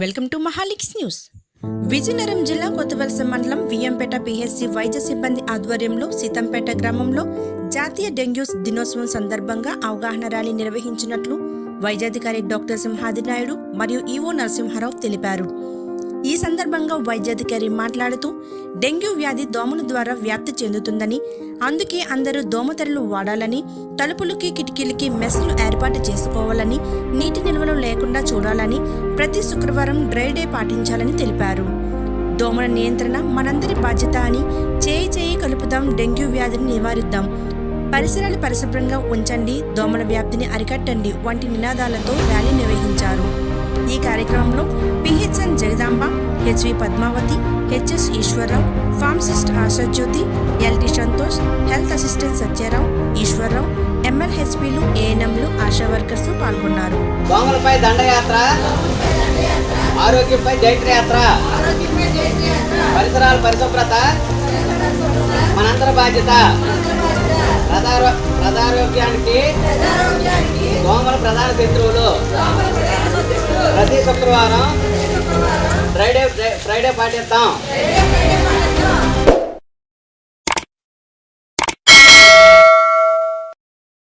Welcome to Mahalix news Vizianagaram జిల్లా కొత్తవలస మండలం Viyyampeta PHC వైద్య సిబ్బంది ఆధ్వర్యంలో సీతంపేట గ్రామంలో జాతీయ డెంగ్యూ దినోత్సవం సందర్భంగా అవగాహన ర్యాలీ నిర్వహించినట్లు వైద్యాధికారి డాక్టర్ సింహాది నాయుడు మరియు ఈవో నరసింహారావు తెలిపారు. ఈ సందర్భంగా వైద్యాధికారి మాట్లాడుతూ డెంగ్యూ వ్యాధి దోమల ద్వారా వ్యాప్తి చెందుతుందని అందుకే అందరూ దోమతెరలు వాడాలని తలుపులకి కిటికీలకి మెస్లు ఏర్పాటు చేసుకోవాలని నీటి నిల్వలు లేకుండా చూడాలని ప్రతి శుక్రవారం డ్రై డే పాటించాలని తెలిపారు. దోమల నియంత్రణ మనందరి బాధ్యత అని చేయి చేయి కలుపుదాం డెంగ్యూ వ్యాధిని నివారిద్దాం. పరిసరాలు పరిశుభ్రంగా ఉంచండి దోమల వ్యాప్తిని అరికట్టండి వంటి నినాదాలతో ర్యాలీ నిర్వహించారు. ఈ కార్యక్రమంలో PH HV Padmavathi HS Eswararao pharmacist Ashajyothi LT Santosh health assistant Satyarao Eswararao ఎంఎల్హెచ్పిలు ఏఎన్ఎంలు ఆశా వర్కర్స్ పాల్గొన్నారు. దోమలపై దండయాత్ర ఆరోగ్యంపై జైత్రయాత్ర పరిసరాల పరిశుభ్రత మనందరి బాధ్యత. ప్రధారోగ్యానికి దోమల ప్రధాన శత్రువులు. ప్రతి శుక్రవారం ఫ్రైడే ఫ్రైడే పాటిద్దాం.